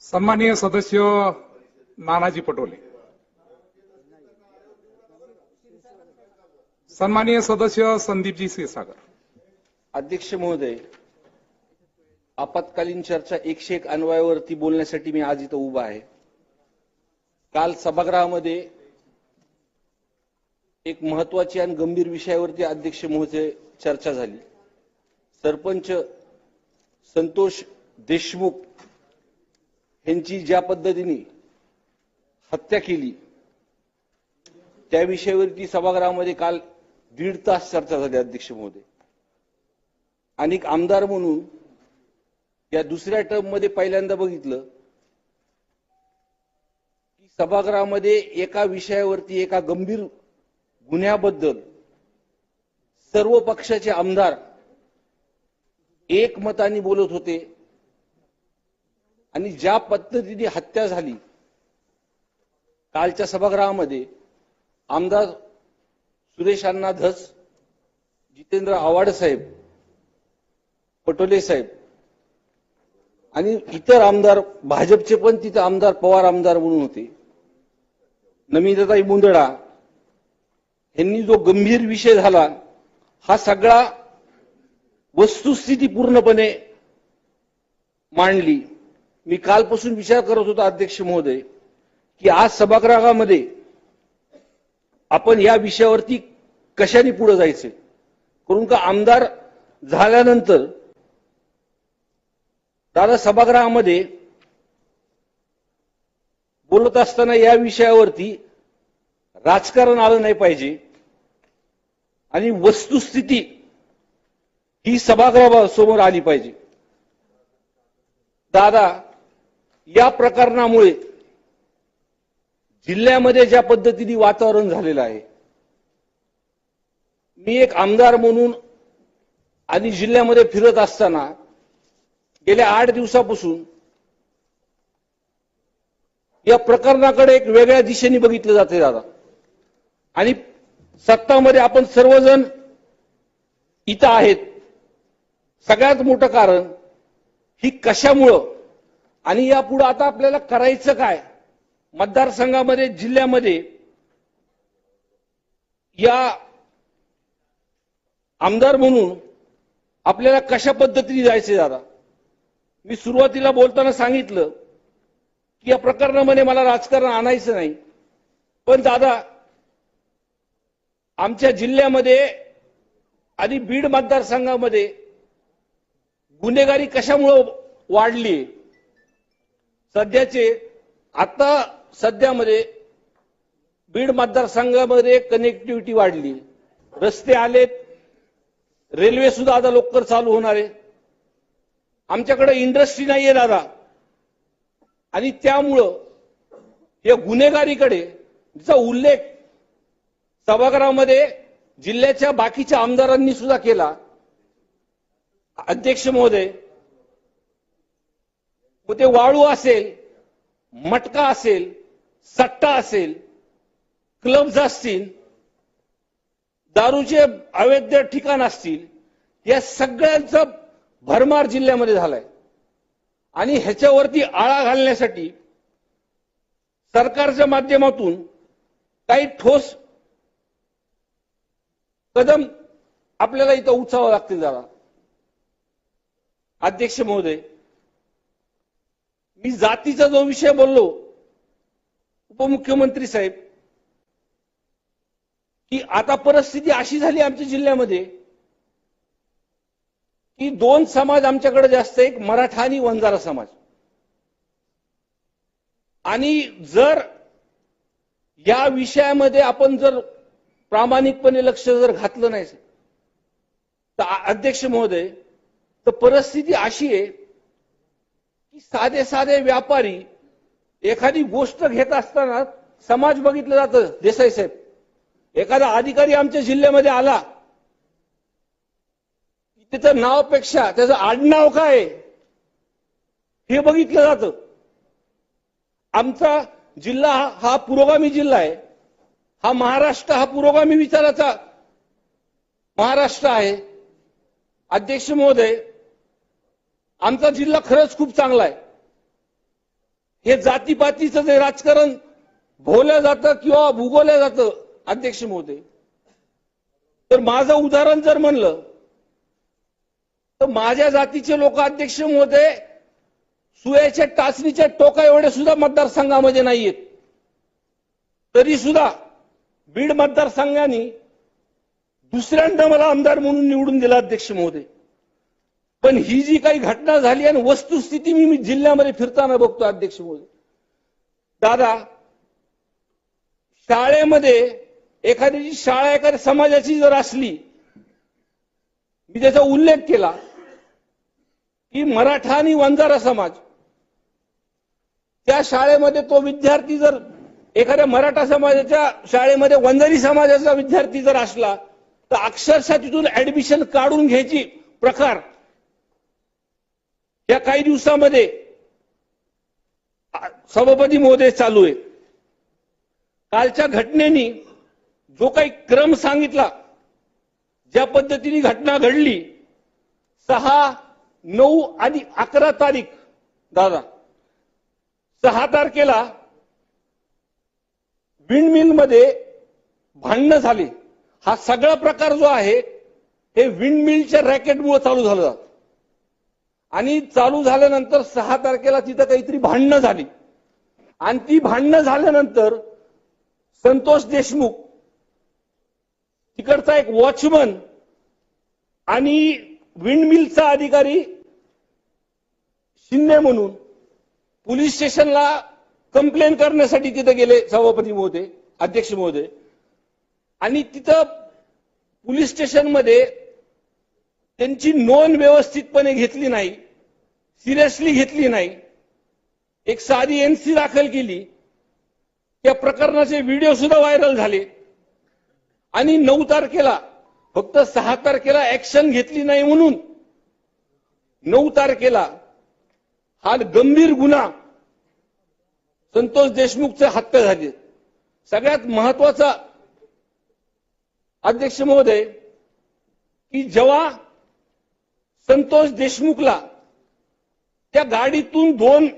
सन्माननीय सदस्य नानाजी पटोले। सन्माननीय सदस्य संदीपजी क्षीरसागर। अध्यक्ष महोदय आपत्कालीन चर्चा एकशे एक अन्वयावरती बोलण्यासाठी मी आज इथं उभा आहे. काल सभागृहामध्ये एक महत्वाची आणि गंभीर विषयावरती अध्यक्ष महोदय चर्चा झाली. सरपंच संतोष देशमुख यांची ज्या पद्धतीने हत्या केली त्या विषयावरती सभागृहामध्ये काल दीड तास चर्चा झाली अध्यक्ष महोदय. आणि एक आमदार म्हणून या दुसऱ्या टर्ममध्ये पहिल्यांदा बघितलं की सभागृहामध्ये एका विषयावरती एका गंभीर गुन्ह्याबद्दल सर्व पक्षाचे आमदार एकमताने बोलत होते. आणि ज्या पद्धतीने हत्या झाली कालच्या सभागृहामध्ये आमदार सुरेश अण्णा धस जितेंद्र आव्हाड साहेब पटोले साहेब आणि इतर आमदार भाजपचे पण तिथे आमदार पवार आमदार म्हणून होते. नमिताताई मुंदडा यांनी जो गंभीर विषय झाला हा सगळा वस्तुस्थिती पूर्णपणे मांडली. मी कालपासून विचार करत होतो अध्यक्ष महोदय की आज सभागृहामध्ये आपण या विषयावरती कशाने पुढे जायचे? करून का आमदार झाल्यानंतर दादा सभागृहामध्ये बोलत असताना या विषयावरती राजकारण आलं नाही पाहिजे आणि वस्तुस्थिती ही सभागृहासमोर आली पाहिजे. दादा या प्रकरणामुळे जिल्ह्यामध्ये ज्या पद्धतीने वातावरण झालेलं आहे मी एक आमदार म्हणून आणि जिल्ह्यामध्ये फिरत असताना गेल्या आठ दिवसापासून या प्रकरणाकडे एक वेगळ्या दिशेने बघितलं जाते दादा. आणि सत्तामध्ये आपण सर्वजण इथं आहेत. सगळ्यात मोठं कारण ही कशामुळं आणि यापुढे आता आपल्याला करायचं काय? मतदारसंघामध्ये जिल्ह्यामध्ये या आमदार म्हणून आपल्याला कशा पद्धतीने जायचे दादा? मी सुरुवातीला बोलताना सांगितलं की या प्रकरणामध्ये मला राजकारण आणायचं नाही. पण दादा आमच्या जिल्ह्यामध्ये आणि बीड मतदारसंघामध्ये गुन्हेगारी कशामुळं वाढली सध्याचे आता सध्यामध्ये बीड मतदारसंघामध्ये कनेक्टिव्हिटी वाढली. रस्ते आलेत रेल्वे सुद्धा आता लवकर चालू होणार आहे. आमच्याकडे इंडस्ट्री नाहीये दादा. आणि त्यामुळं या गुन्हेगारीकडे जिचा उल्लेख सभागृहामध्ये जिल्ह्याच्या बाकीच्या आमदारांनी सुद्धा केला. अध्यक्ष महोदय मग ते वाळू असेल मटका असेल सट्टा असेल क्लब्स असतील दारूचे अवैध ठिकाण असतील या सगळ्यांचा भरमार जिल्ह्यामध्ये झालाय. आणि ह्याच्यावरती आळा घालण्यासाठी सरकारच्या माध्यमातून काही ठोस कदम आपल्याला इथं उचावं लागतील जरा. अध्यक्ष महोदय मी जातीचा जो विषय बोललो उपमुख्यमंत्री साहेब की आता परिस्थिती अशी झाली आमच्या जिल्ह्यामध्ये की दोन समाज आमच्याकडे जास्त एक मराठा आणि वंजारा समाज. आणि जर या विषयामध्ये आपण जर प्रामाणिकपणे लक्ष जर घातलं नाही तर अध्यक्ष महोदय तर परिस्थिती अशी आहे की साधे साधे व्यापारी एखादी गोष्ट घेत असताना समाज बघितलं जातं देसाई साहेब. एखादा अधिकारी आमच्या जिल्ह्यामध्ये आला. त्याचं नावापेक्षा त्याचं आडनाव काय आहे, हे बघितलं जातं. आमचा जिल्हा हा पुरोगामी जिल्हा आहे. हा महाराष्ट्र हा पुरोगामी विचाराचा महाराष्ट्र आहे. अध्यक्ष महोदय आमचा जिल्हा खरंच खूप चांगला आहे. हे जातीपातीचं जे राजकारण भोवलं जातं किंवा भूगोलं जातं अध्यक्ष महोदय. तर माझं उदाहरण जर म्हणलं तर माझ्या जातीचे लोक अध्यक्ष महोदय सुयाच्या टाचणीच्या टोका एवढे सुद्धा मतदारसंघामध्ये नाहीयेत. तरी सुद्धा बीड मतदारसंघाने दुसऱ्यांदा मला आमदार म्हणून निवडून दिला अध्यक्ष महोदय. पण ही जी काही घटना झाली आणि वस्तुस्थिती मी मी जिल्ह्यामध्ये फिरताना बघतो अध्यक्ष महोदय दादा शाळेमध्ये एखाद्याची शाळा एखाद्या समाजाची जर असली मी त्याचा उल्लेख केला की मराठा आणि वंजारा समाज त्या शाळेमध्ये तो विद्यार्थी जर एखाद्या मराठा समाजाच्या शाळेमध्ये वंजारी समाजाचा विद्यार्थी जर असला तर अक्षरशः तिथून ऍडमिशन काढून घ्यायची प्रकार या काही दिवसामध्ये सभापती महोदय चालू आहे. कालच्या घटनेनी जो काही क्रम सांगितला ज्या पद्धतीने घटना घडली सहा नऊ आणि अकरा तारीख दादा सहा तारखेला विंडमिलमध्ये भांडणं झाली. हा सगळा प्रकार जो आहे हे विंडमिलच्या रॅकेटमुळे चालू झाला. आणि चालू झाल्यानंतर सहा तारखेला तिथं काहीतरी भांडणं झाली. आणि ती भांडणं झाल्यानंतर संतोष देशमुख तिकडचा एक वॉचमन आणि विंडमिलचा अधिकारी शिंदे म्हणून पोलीस स्टेशनला कंप्लेन करण्यासाठी तिथं गेले सभापती महोदय अध्यक्ष महोदय. आणि तिथं पोलीस स्टेशनमध्ये त्यांची नोंद व्यवस्थितपणे घेतली नाही सिरियसली घेतली नाही. एक साधी एनसी दाखल केली. त्या प्रकरणाचे व्हिडिओ सुद्धा व्हायरल झाले. आणि नऊ तारखेला फक्त सहा तारखेला ऍक्शन घेतली नाही म्हणून नऊ तारखेला हा गंभीर गुन्हा संतोष देशमुखचे हत्या झाली. सगळ्यात महत्त्वाचा अध्यक्ष महोदय की जेव्हा संतोष देशमुखला त्या गाडीतून दोन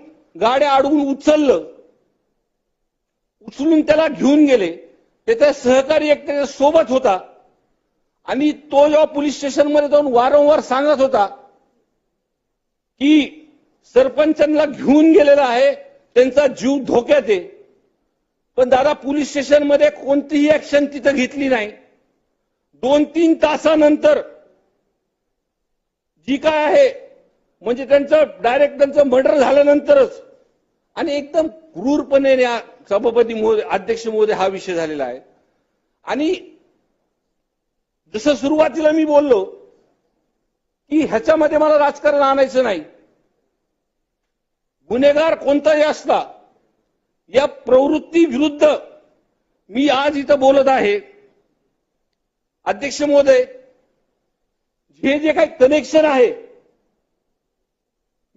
गाड्या अडवून उचललं. उचलून त्याला घेऊन गेले. त्याचा सहकारी एक त्याच्या सोबत होता. आणि तो जेव्हा पोलीस स्टेशनमध्ये जाऊन वारंवार सांगत होता की सरपंचांना घेऊन गेलेला आहे त्यांचा जीव धोक्यात आहे. पण दादा पोलीस स्टेशनमध्ये कोणतीही ऍक्शन तिथं घेतली नाही. दोन तीन तासानंतर जी काय आहे म्हणजे त्यांचं डायरेक्ट त्यांचं मर्डर झाल्यानंतरच. आणि एकदम क्रूरपणे या सभापती महोदय अध्यक्ष महोदय हा विषय झालेला आहे. आणि जसं सुरुवातीला मी बोललो की ह्याच्यामध्ये मला राजकारण आणायचं नाही. गुन्हेगार कोणताही असला या प्रवृत्ती विरुद्ध मी आज इथं बोलत आहे. अध्यक्ष महोदय हे जे काही कनेक्शन आहे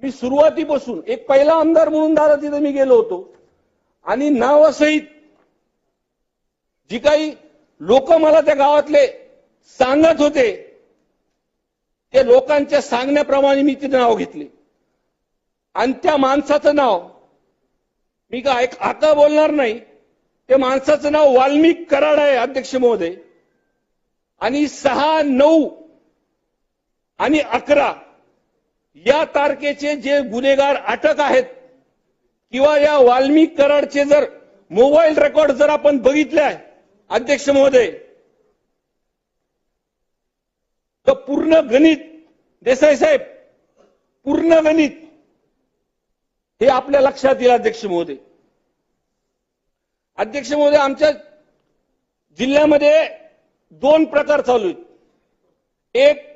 मी सुरुवातीपासून एक पहिला आमदार म्हणून दादा तिथे मी गेलो होतो. आणि नावासहित जी काही लोक मला त्या गावातले सांगत होते त्या लोकांच्या सांगण्याप्रमाणे मी तिथे नाव घेतले. आणि त्या माणसाचं नाव मी काय आता बोलणार नाही ते माणसाचं नाव वाल्मिक कराड आहे अध्यक्ष महोदय. आणि सहा नऊ आणि अकरा या तारखेचे जे गुन्हेगार अटक आहेत किंवा या वाल्मिक कराडचे जर मोबाईल रेकॉर्ड जर आपण बघितले आहे अध्यक्ष महोदय तर पूर्ण गणित देसाई साहेब पूर्ण गणित हे आपल्या लक्षात येईल अध्यक्ष महोदय. अध्यक्ष महोदय आमच्या जिल्ह्यामध्ये दोन प्रकार चालू आहेत. एक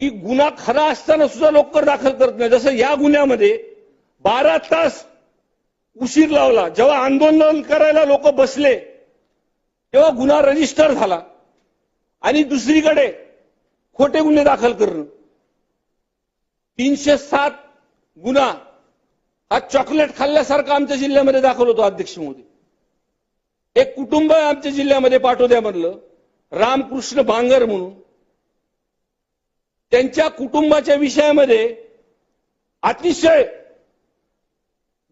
की गुन्हा खरा असताना सुद्धा लवकर दाखल करत नाही जसं या गुन्ह्यामध्ये बारा तास उशीर लावला. जेव्हा आंदोलन करायला लोक बसले तेव्हा गुन्हा रजिस्टर झाला. आणि दुसरीकडे खोटे गुन्हे दाखल करणं. तीनशे सात गुन्हा हा चॉकलेट खाल्ल्यासारखा आमच्या जिल्ह्यामध्ये दाखल होतो अध्यक्ष मोदी. एक कुटुंब आमच्या जिल्ह्यामध्ये पाठवद्यामधलं रामकृष्ण भांगर म्हणून. त्यांच्या कुटुंबाच्या विषयामध्ये अतिशय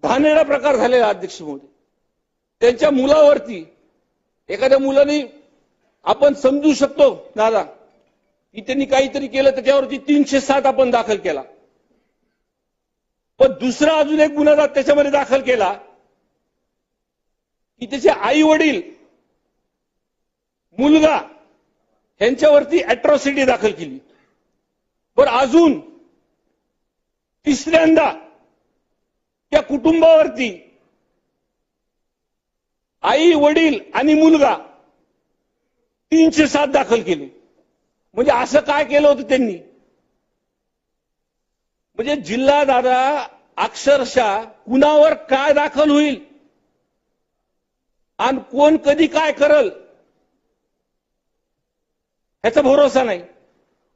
घाणेरडा प्रकार झालेला अध्यक्ष महोदय. त्यांच्या मुलावरती एखाद्या मुलाने आपण समजू शकतो दादा की त्यांनी काहीतरी केलं त्याच्यावरती तीनशे सात आपण दाखल केला. पण दुसरा अजून एक गुन्हा त्याच्यामध्ये दाखल केला की त्याचे आई वडील मुलगा यांच्यावरती अॅट्रॉसिटी दाखल केली. पण अजून तिसऱ्यांदा त्या कुटुंबावरती आई वडील आणि मुलगा तीनशे सात दाखल केले. म्हणजे असं काय केलं होतं त्यांनी? म्हणजे जिल्हा दादा अक्षरशः कुणावर काय दाखल होईल? आणि कोण कधी काय करल? ह्याचा भरोसा नाही.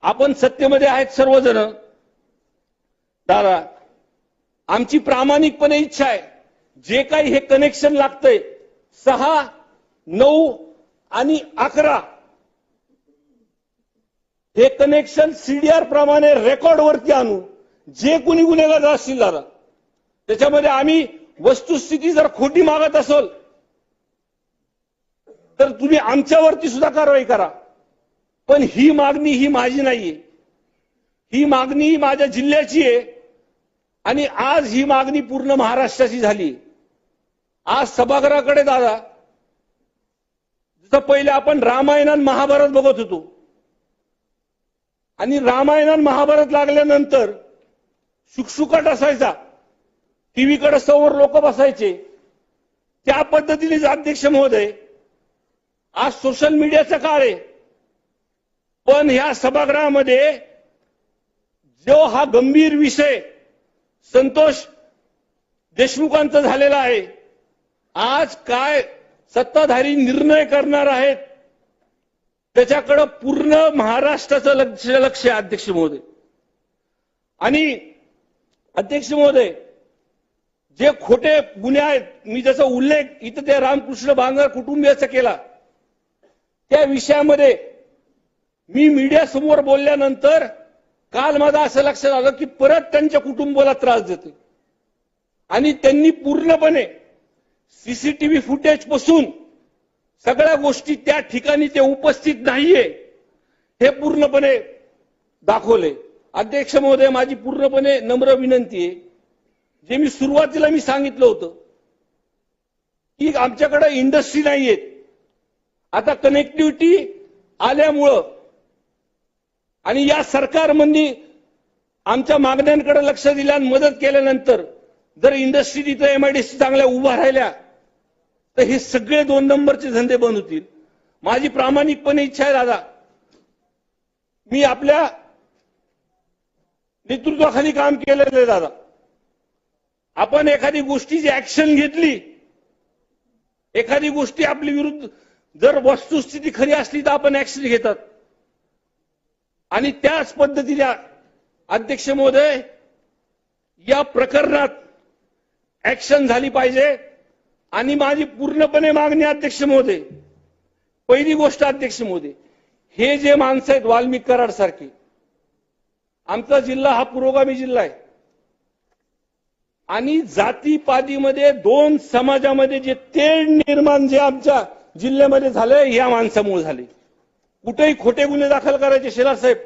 आपण सत्तेमध्ये आहेत सर्वजण. दादा आमची प्रामाणिकपणे इच्छा आहे. जे काही हे कनेक्शन लागतंय सहा नऊ आणि अकरा हे कनेक्शन सीडीआर प्रमाणे रेकॉर्ड वरती आणू. जे कुणी गुन्हेगार असतील दादा. त्याच्यामध्ये आम्ही वस्तुस्थिती जर खोटी मागत असेल तर तुम्ही आमच्यावरती सुद्धा कारवाई करा. पण ही मागणी ही माझी नाहीये. ही मागणी माझ्या जिल्ह्याची आहे. आणि आज ही मागणी पूर्ण महाराष्ट्राची झाली. आज सभागृहाकडे दादा जसं पहिले आपण रामायण आणि महाभारत बघत होतो. आणि रामायण आणि महाभारत लागल्यानंतर शुकशुकाट असायचा. टीव्हीकडे समोर लोक बसायचे. त्या पद्धतीने अध्यक्ष महोदय आज सोशल मीडियाचा काळ आहे. पण ह्या सभागृहामध्ये जो हा गंभीर विषय संतोष देशमुखांचा झालेला आहे आज काय सत्ताधारी निर्णय करणार आहेत त्याच्याकडं पूर्ण महाराष्ट्राचं लक्ष लक्ष आहे अध्यक्ष महोदय. आणि अध्यक्ष महोदय जे खोटे गुन्हे आहेत मी ज्याचा उल्लेख इथं त्या रामकृष्ण बांगर कुटुंबियाचा केला त्या विषयामध्ये मी मीडिया समोर बोलल्यानंतर काल माझं असं लक्षात आलं की परत त्यांच्या कुटुंबाला त्रास देते आणि त्यांनी पूर्णपणे सीसीटीव्ही फुटेजपासून सगळ्या गोष्टी त्या ठिकाणी ते उपस्थित नाहीये हे पूर्णपणे दाखवले. अध्यक्ष महोदय माझी पूर्णपणे नम्र विनंती आहे. जे मी सुरुवातीला मी सांगितलं होतं की आमच्याकडे इंडस्ट्री नाहीयेत. आता कनेक्टिव्हिटी आल्यामुळं आणि या सरकारमध्ये आमच्या मागण्यांकडे लक्ष दिलं मदत केल्यानंतर जर इंडस्ट्री तिथं एमआयडीसी चांगल्या उभा राहिल्या तर हे सगळे दोन नंबरचे धंदे बंद होतील. माझी प्रामाणिकपणे इच्छा आहे दादा. मी आपल्या नेतृत्वाखाली काम केलेलं आहे दादा. आपण एखादी गोष्टीची ऍक्शन घेतली एखादी गोष्टी आपली विरुद्ध जर वस्तुस्थिती खरी असली तर आपण ऍक्शन घेतात. आणि त्याच पद्धतीने अध्यक्ष महोदय या प्रकरणात ऍक्शन झाली पाहिजे. आणि माझी पूर्णपणे मागणी अध्यक्ष महोदय पहिली गोष्ट अध्यक्ष महोदय हे जे माणसं आहेत वाल्मिक कराड सारखे आमचा जिल्हा हा पुरोगामी जिल्हा आहे. आणि जातीपातीमध्ये दोन समाजामध्ये जे तेढ निर्माण जे आमच्या जिल्ह्यामध्ये झालंय या माणसामुळे झाले कुठेही खोटे गुन्हे दाखल करायचे शेलार साहेब.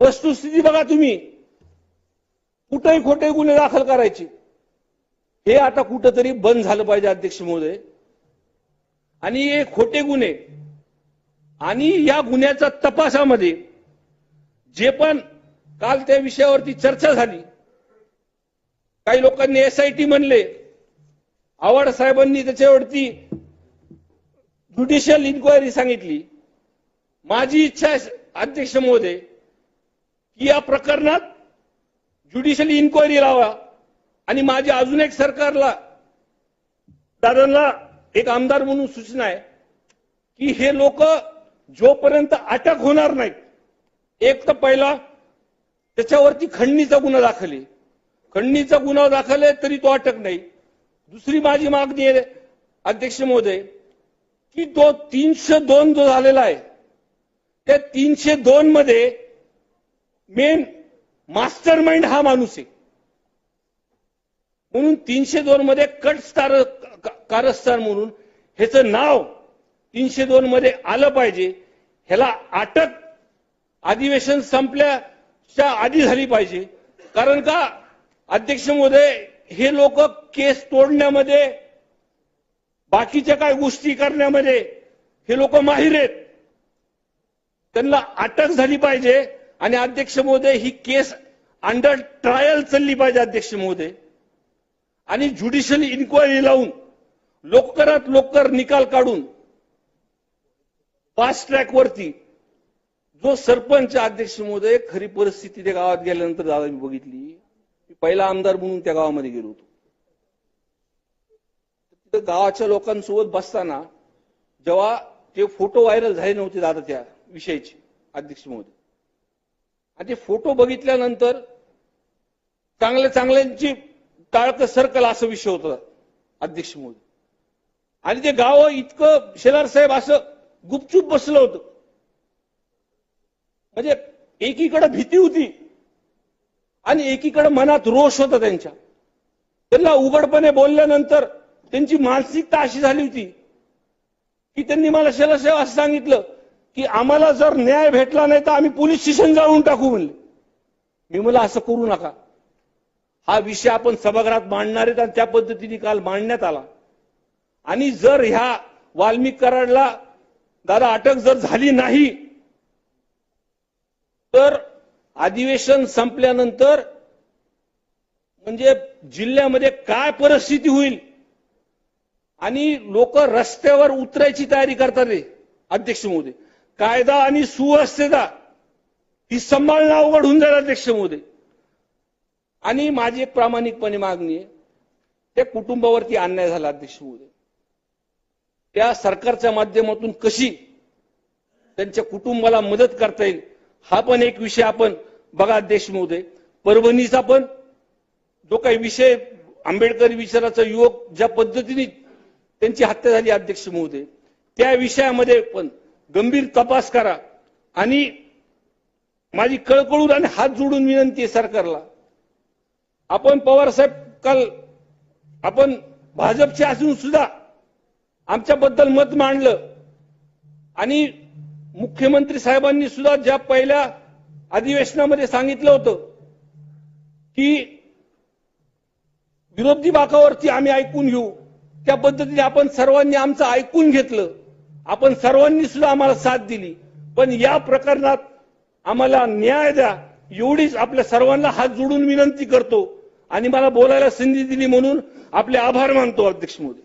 वस्तुस्थिती बघा तुम्ही. कुठेही खोटे गुन्हे दाखल करायचे. हे आता कुठंतरी बंद झालं पाहिजे अध्यक्ष महोदय. आणि हे खोटे गुन्हे आणि या गुन्ह्याच्या तपासामध्ये जे पण काल त्या विषयावरती चर्चा झाली काही लोकांनी एसआयटी म्हणले आव्हाड साहेबांनी त्याच्यावरती ज्युडिशियल इन्क्वायरी सांगितली माझी इच्छा आहे अध्यक्ष महोदय की या प्रकरणात ज्युडिशियल इन्क्वायरी लावा आणि माझी अजून एक सरकारला दादांना एक आमदार म्हणून सूचना आहे की हे लोक जोपर्यंत अटक होणार नाहीत एक तर पहिला त्याच्यावरती खंडणीचा गुन्हा दाखल आहे. खंडणीचा गुन्हा दाखल आहे तरी तो अटक नाही. दुसरी माझी मागणी आहे अध्यक्ष महोदय की तो तीनशे दोन जो झालेला आहे त्या तीनशे दोन मध्ये मेन मास्टर माइंड हा माणूस आहे. म्हणून तीनशे दोन मध्ये कट स्टार कारस्थान म्हणून ह्याचं नाव तीनशे दोन मध्ये आलं पाहिजे. ह्याला अटक अधिवेशन संपल्याच्या आधी झाली पाहिजे. कारण का? अध्यक्ष महोदय हे लोक केस तोडण्यामध्ये बाकीच्या काय गोष्टी करण्यामध्ये हे लोक माहीर आहेत. त्यांना अटक झाली पाहिजे आणि अध्यक्ष महोदय ही केस अंडर ट्रायल चालली पाहिजे अध्यक्ष महोदय. आणि ज्युडिशियल इन्क्वायरी लावून लवकरात लवकर निकाल काढून फास्ट ट्रॅक वरती जो सरपंच अध्यक्ष महोदय खरी परिस्थिती त्या गावात गेल्यानंतर दादा मी बघितली. मी पहिला आमदार म्हणून त्या गावामध्ये गेलो होतो. तिथं गावाच्या लोकांसोबत बसताना जेव्हा ते फोटो व्हायरल झाले नव्हते दादा त्या विषयीचे अध्यक्ष महोदय. आणि ते फोटो बघितल्यानंतर चांगल्या चांगल्यांची काळक सर्कल असा विषय होता अध्यक्ष महोदय. आणि ते गाव इतकं शेलार साहेब असं गुपचूप बसलं होतं. म्हणजे एकीकडे भीती होती आणि एकीकडे मनात रोष होता त्यांच्या. त्यांना उघडपणे बोलल्यानंतर त्यांची मानसिकता अशी झाली होती की त्यांनी मला शेलारसाहेब असं सांगितलं की आम्हाला जर न्याय भेटला नाही तर आम्ही पोलीस स्टेशन जाळून टाकू म्हणले. मी मला असं करू नका. हा विषय आपण सभागृहात मांडणार आहेत आणि त्या पद्धतीने काल मांडण्यात आला. आणि जर ह्या वाल्मिक कराडला दादा अटक जर झाली नाही तर अधिवेशन संपल्यानंतर म्हणजे जिल्ह्यामध्ये काय परिस्थिती होईल? आणि लोक रस्त्यावर उतरायची तयारी करतात रे अध्यक्ष महोदय. कायदा आणि सुव्यवस्थेचा ही सांभाळणं अवघड होऊन जाईल अध्यक्ष मोदी आणि माझी एक प्रामाणिकपणे मागणी आहे त्या कुटुंबावरती अन्याय झाला अध्यक्ष मोदी त्या सरकारच्या माध्यमातून कशी त्यांच्या कुटुंबाला मदत करता येईल हा पण एक विषय आपण बघा अध्यक्ष महोदय. परभणीचा पण जो काही विषय आंबेडकर विचाराचा युवक ज्या पद्धतीने त्यांची हत्या झाली अध्यक्ष महोदय त्या विषयामध्ये पण गंभीर तपास करा. आणि माझी कळकळून आणि हात जोडून विनंती आहे सरकारला. आपण पवार साहेब काल आपण भाजपचे असून सुद्धा आमच्याबद्दल मत मांडलं. आणि मुख्यमंत्री साहेबांनी सुद्धा ज्या पहिल्या अधिवेशनामध्ये सांगितलं होतं की विरोधी बाकावरती आम्ही ऐकून घेऊ. त्या पद्धतीने आपण सर्वांनी आमचं ऐकून घेतलं. आपण सर्वांनी सुद्धा आम्हाला साथ दिली. पण या प्रकरणात आम्हाला न्याय द्या. एवढीच आपल्या सर्वांना हात जोडून विनंती करतो. आणि मला बोलायला संधी दिली म्हणून आपले आभार मानतो अध्यक्ष मोदी